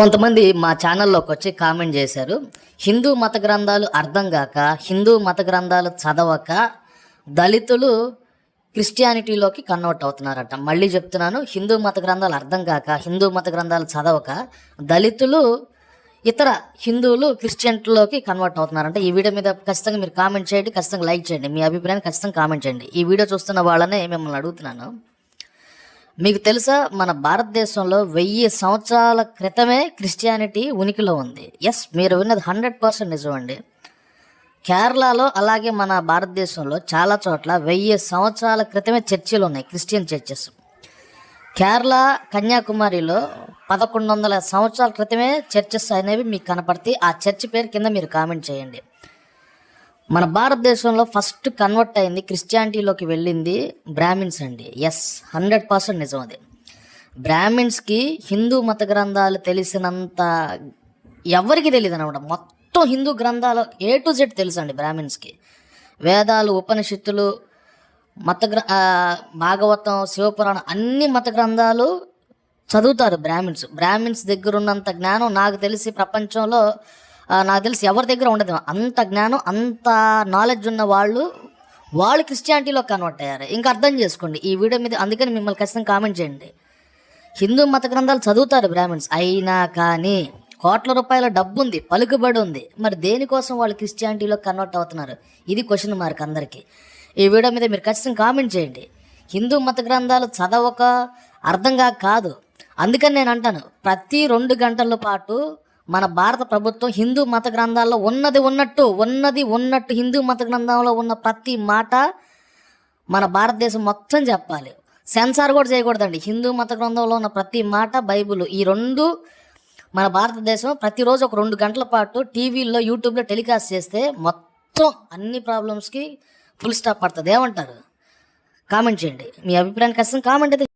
కొంతమంది మా ఛానల్లోకి వచ్చి కామెంట్ చేశారు హిందూ మత గ్రంథాలు అర్థం కాక హిందూ మత గ్రంథాలు చదవక దళితులు క్రిస్టియానిటీలోకి కన్వర్ట్ అవుతున్నారట. మళ్ళీ చెప్తున్నాను హిందూ మత గ్రంథాలు అర్థం కాక హిందూ మత గ్రంథాలు చదవక దళితులు ఇతర హిందువులు క్రిస్టియన్లోకి కన్వర్ట్ అవుతున్నారంట. ఈ వీడియో మీద ఖచ్చితంగా మీరు కామెంట్ చేయండి ఖచ్చితంగా లైక్ చేయండి. మీ అభిప్రాయాన్ని ఖచ్చితంగా కామెంట్ చేయండి. ఈ వీడియో చూస్తున్న వాళ్ళనే మిమ్మల్ని అడుగుతున్నాను మీకు తెలుసా? మన భారతదేశంలో వెయ్యి సంవత్సరాల క్రితమే క్రిస్టియానిటీ ఉనికిలో ఉంది. ఎస్ మీరు విన్నది హండ్రెడ్ పర్సెంట్ నిజం అండి కేరళలో అలాగే మన భారతదేశంలో చాలా చోట్ల వెయ్యి సంవత్సరాల క్రితమే చర్చిలు ఉన్నాయి క్రిస్టియన్ చర్చెస్. కేరళ కన్యాకుమారిలో పదకొండు వందల సంవత్సరాల క్రితమే చర్చెస్ అనేవి మీకు కనపడతాయి. ఆ చర్చి పేరు కింద మీరు కామెంట్ చేయండి. మన భారతదేశంలో ఫస్ట్ కన్వర్ట్ అయింది క్రిస్టియానిటీలోకి వెళ్ళింది బ్రాహ్మిన్స్ అండి. ఎస్ హండ్రెడ్ పర్సెంట్ నిజం అది. బ్రాహ్మిన్స్కి హిందూ మత గ్రంథాలు తెలిసినంత ఎవరికి తెలియదు అనమాట. మొత్తం హిందూ గ్రంథాలు ఏ టు జెడ్ తెలుసు అండి బ్రాహ్మిన్స్కి. వేదాలు ఉపనిషత్తులు మత గ్ర భాగవతం శివపురాణం అన్ని మత గ్రంథాలు చదువుతారు బ్రాహ్మిన్స్. బ్రాహ్మిన్స్ దగ్గర ఉన్నంత జ్ఞానం నాకు తెలిసి ప్రపంచంలో నాకు తెలిసి ఎవరి దగ్గర ఉండదు. అంత జ్ఞానం అంత నాలెడ్జ్ ఉన్న వాళ్ళు వాళ్ళు క్రిస్టియానిటీలో కన్వర్ట్ అయ్యారు. ఇంకా అర్థం చేసుకోండి ఈ వీడియో మీద. అందుకని మిమ్మల్ని ఖచ్చితంగా కామెంట్ చేయండి. హిందూ మత గ్రంథాలు చదువుతారు బ్రాహ్మిన్స్ అయినా కానీ కోట్ల రూపాయల డబ్బు ఉంది పలుకుబడి ఉంది మరి దేనికోసం వాళ్ళు క్రిస్టియానిటీలో కన్వర్ట్ అవుతున్నారు? ఇది క్వశ్చన్ మార్క్ అందరికీ. ఈ వీడియో మీద మీరు ఖచ్చితంగా కామెంట్ చేయండి. హిందూ మత గ్రంథాలు చదవక అర్థంగా కాదు. అందుకని నేను అంటాను ప్రతి రెండు గంటల పాటు మన భారత ప్రభుత్వం హిందూ మత గ్రంథాల్లో ఉన్నది ఉన్నట్టు ఉన్నది ఉన్నట్టు హిందూ మత గ్రంథంలో ఉన్న ప్రతి మాట మన భారతదేశం మొత్తం చెప్పాలి. సెన్సార్ కూడా చేయకూడదండి. హిందూ మత గ్రంథంలో ఉన్న ప్రతి మాట బైబుల్ ఈ రెండు మన భారతదేశం ప్రతిరోజు ఒక రెండు గంటల పాటు టీవీల్లో యూట్యూబ్లో టెలికాస్ట్ చేస్తే మొత్తం అన్ని ప్రాబ్లమ్స్కి ఫుల్ స్టాప్ పడుతుంది. ఏమంటారు? కామెంట్ చేయండి. మీ అభిప్రాయాన్ని ఖచ్చితంగా కామెంట్ అయితే